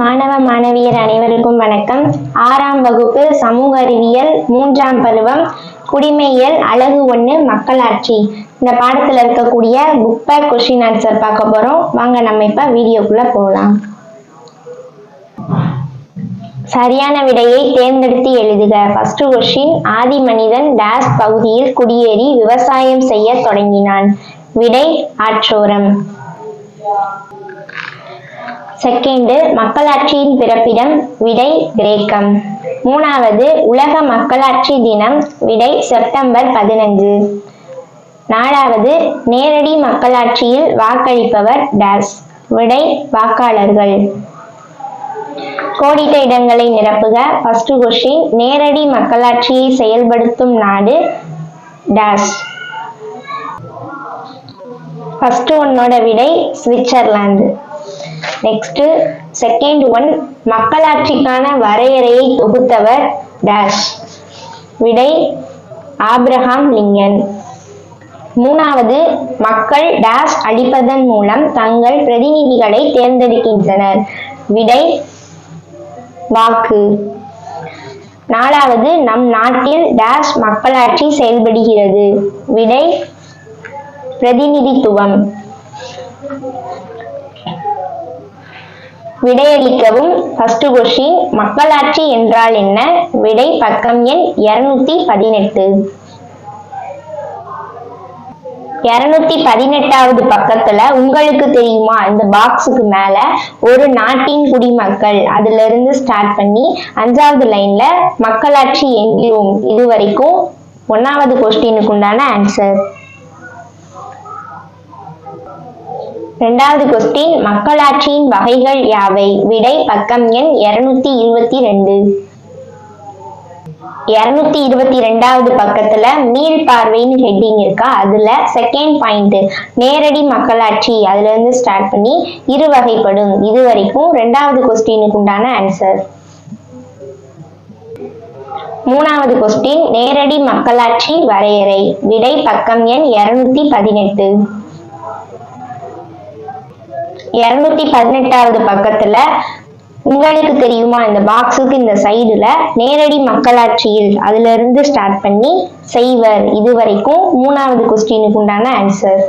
மாணவ மாணவியர் அனைவருக்கும் வணக்கம். ஆறாம் வகுப்பு சமூக அறிவியல் மூன்றாம் பருவம் குடிமையியல் அழகு ஒண்ணு மக்களாட்சி இந்த பாடத்துல இருக்கக்கூடிய புக் பேக் கொஸ்டின் ஆன்சர் பார்க்க போகிறோம் வாங்க நம்ம இப்போ வீடியோக்குள்ளே போகலாம் சரியான விடையை தேர்ந்தெடுத்து எழுதுக. ஃபர்ஸ்ட் கொஸ்டின் ஆதி மனிதன் டேஸ் பகுதியில் குடியேறி விவசாயம் செய்ய தொடங்கினான். விடை ஆற்றோரம். செகண்ட் மக்களாட்சியின் பிறப்பிடம் விடை கிரேக்கம். மூணாவது உலக மக்களாட்சி தினம் விடை செப்டம்பர் பதினஞ்சு. நாலாவது நேரடி மக்களாட்சியில் வாக்களிப்பவர் டேஸ் விடை வாக்காளர்கள். கோடிட்ட இடங்களை நிரப்புக ஃபர்ஸ்ட் கொஸ்டின் நேரடி மக்களாட்சியை செயல்படுத்தும் நாடு டேஸ். ஃபர்ஸ்ட் ஒன்னோட விடை சுவிட்சர்லாந்து. நெக்ஸ்ட் செகண்ட் ஒன் மக்களாட்சிக்கான வரையறையை தொகுத்தவர் டேஷ். விடை ஆப்ரஹாம் லிங்கன். மூணாவது மக்கள் டேஷ் அடிப்பதன் மூலம் தங்கள் பிரதிநிதிகளை தேர்ந்தெடுக்கின்றனர். விடை வாக்கு. நாலாவது நம் நாட்டில் டேஷ் மக்களாட்சி செயல்படுகிறது. விடை பிரதிநிதித்துவம். விடையளிக்கவும். ஃபர்ஸ்ட் கொஸ்டின் மக்களாட்சி என்றால் என்ன? விடை பக்கம் எண் இருநூத்தி பதினெட்டு. இருநூத்தி பதினெட்டாவது பக்கத்துல உங்களுக்கு தெரியுமா? இந்த பாக்ஸுக்கு மேல ஒரு நாட்டின் குடிமக்கள் அதுல இருந்து ஸ்டார்ட் பண்ணி அஞ்சாவது லைன்ல மக்களாட்சி என்கிறோம். இது வரைக்கும் ஒன்னாவது கொஸ்டினுக்கு உண்டான ஆன்சர் இரண்டாவது கொஸ்டின் மக்களாட்சியின் வகைகள் யாவை? விடை பக்கம் எண் இருநூத்தி இருபத்தி ரெண்டு. இருநூத்தி இருபத்தி ரெண்டாவது பக்கத்துல மீள் பார்வைன்னு ஹெட்டிங் இருக்கா? அதுல செகண்ட் பாயிண்ட் நேரடி மக்களாட்சி. அதுல இருந்து ஸ்டார்ட் பண்ணி இரு வகைப்படும். இது வரைக்கும் ரெண்டாவது கொஸ்டினுக்கு உண்டான ஆன்சர் மூணாவது கொஸ்டின் நேரடி மக்களாட்சி வரையறை. விடை பக்கம் எண் இருநூத்தி பதினெட்டு. இருநூத்தி பதினெட்டாவது பக்கத்துல உங்களுக்கு தெரியுமா? இந்த பாக்ஸுக்கு இந்த சைடுல நேரடி மக்களாட்சியில் அதுல இருந்து ஸ்டார்ட் பண்ணி செய்வர். இது வரைக்கும் மூணாவது கொஸ்டினுக்கு உண்டான ஆன்சர்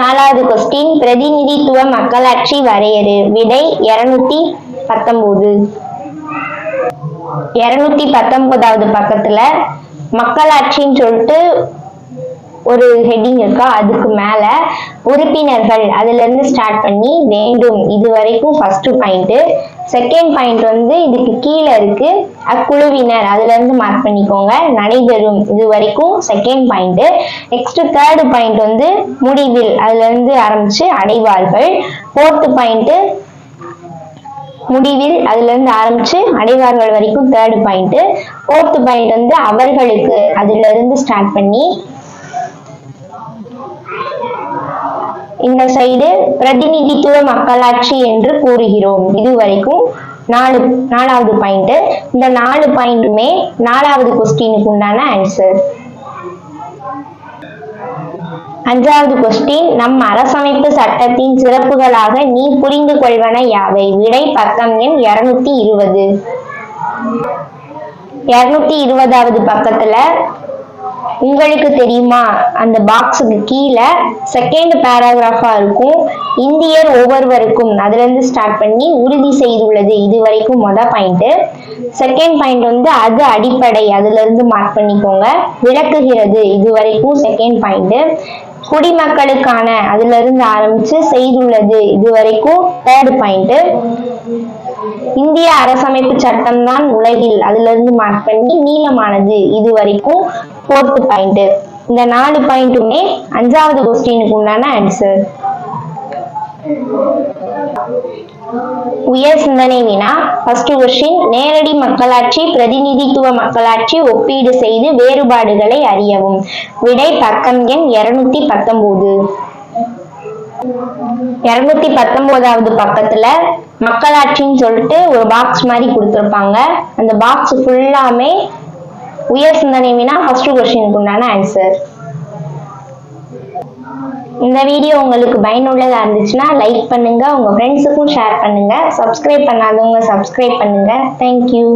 நாலாவது கொஸ்டின் பிரதிநிதித்துவ மக்களாட்சி வரையறு. விடை இருநூத்தி பத்தொன்பது இருநூத்தி பத்தொன்பதாவது பக்கத்துல மக்களாட்சின்னு சொல்லிட்டு ஒரு ஹெட்டிங் இருக்கா அதுக்கு மேல உறுப்பினர்கள் அதுல இருந்து ஸ்டார்ட் பண்ணி வேண்டும். இது வரைக்கும் ஃபர்ஸ்ட் பாயிண்ட் செகண்ட் பாயிண்ட் வந்து இதுக்கு கீழே இருக்கு. அக்குழுவினர் அதுல இருந்து மார்க் பண்ணிக்கோங்க. நடைபெறும் இது வரைக்கும் second point next third point வந்து முடிவில் அதுல இருந்து ஆரம்பிச்சு அடைவார்கள். ஃபோர்த்து பாயிண்ட் முடிவில் அதுல இருந்து ஆரம்பிச்சு அடைவார்கள் வரைக்கும் தேர்டு பாயிண்ட் ஃபோர்த்து பாயிண்ட் வந்து அவர்களுக்கு அதுல இருந்து ஸ்டார்ட் பண்ணி இந்த சைடு பிரதிநிதித்துவ மக்களாட்சி என்று கூறுகிறோம். இது வரைக்கும் நாலு நாலாவது பாயிண்ட் இந்த நாலு பாயிண்ட்டுமே நாலாவது கொஸ்டினுக்கு உண்டான ஆன்சர் அஞ்சாவது கொஸ்டின் நம் அரசமைப்பு சட்டத்தின் சிறப்புகளாக நீ புரிந்து கொள்வன யாவை? விடை பக்கம் எண் இருநூத்தி இருபது. இருநூத்தி இருபதாவது பக்கத்துல உங்களுக்கு தெரியுமா? அந்த பாக்ஸுக்கு கீழே செகண்ட் பேராகிராஃபா இருக்கும். இந்தியர் ஒவ்வொருவருக்கும் அதுலேருந்து ஸ்டார்ட் பண்ணி உறுதி செய்துள்ளது. இது வரைக்கும் மொதல் பாயிண்ட்டு செகண்ட் பாயிண்ட் வந்து அது அடிப்படை. அதுலேருந்து மார்க் பண்ணிக்கோங்க. விளக்குகிறது. இது வரைக்கும் செகண்ட் பாயிண்ட்டு குடிமக்களுக்கான அதுலேருந்து ஆரம்பித்து செய்துள்ளது. இது வரைக்கும் தேர்ட் பாயிண்ட்டு இந்திய அரசமைப்பு சட்டம் தான் உலகில் அதுல இருந்து மார்க் பண்ணி நீளமானது இது வரைக்கும் ஃபோர்த் பாயிண்ட் இந்த நாலு பாயிண்ட்டுமே அஞ்சாவது கொஸ்டினுக்கு உண்டான ஆன்சர் உயர் சிந்தனை வினா ஃபர்ஸ்ட் கொஸ்டின் நேரடி மக்களாட்சி பிரதிநிதித்துவ மக்களாட்சி ஒப்பீடு செய்து வேறுபாடுகளை அறியவும். விடை பக்கம் எண் இருநூத்தி பத்தொன்பது இருநூத்தி பத்தொன்பதாவது பக்கத்துல மக்களாட்சின்னு சொல்லிட்டு ஒரு பாக்ஸ் மாதிரி கொடுத்துருப்பாங்க. அந்த பாக்ஸ் ஃபுல்லாமே உயர் சிந்தனை வினா ஃபர்ஸ்ட் கொஸ்டினுக்கு உண்டான ஆன்சர் இந்த வீடியோ உங்களுக்கு பயனுள்ளதாக இருந்துச்சுன்னா லைக் பண்ணுங்கள் உங்கள் ஃப்ரெண்ட்ஸுக்கும் ஷேர் பண்ணுங்கள் சப்ஸ்கிரைப் பண்ணாதவங்க சப்ஸ்கிரைப் பண்ணுங்கள் தேங்க்யூ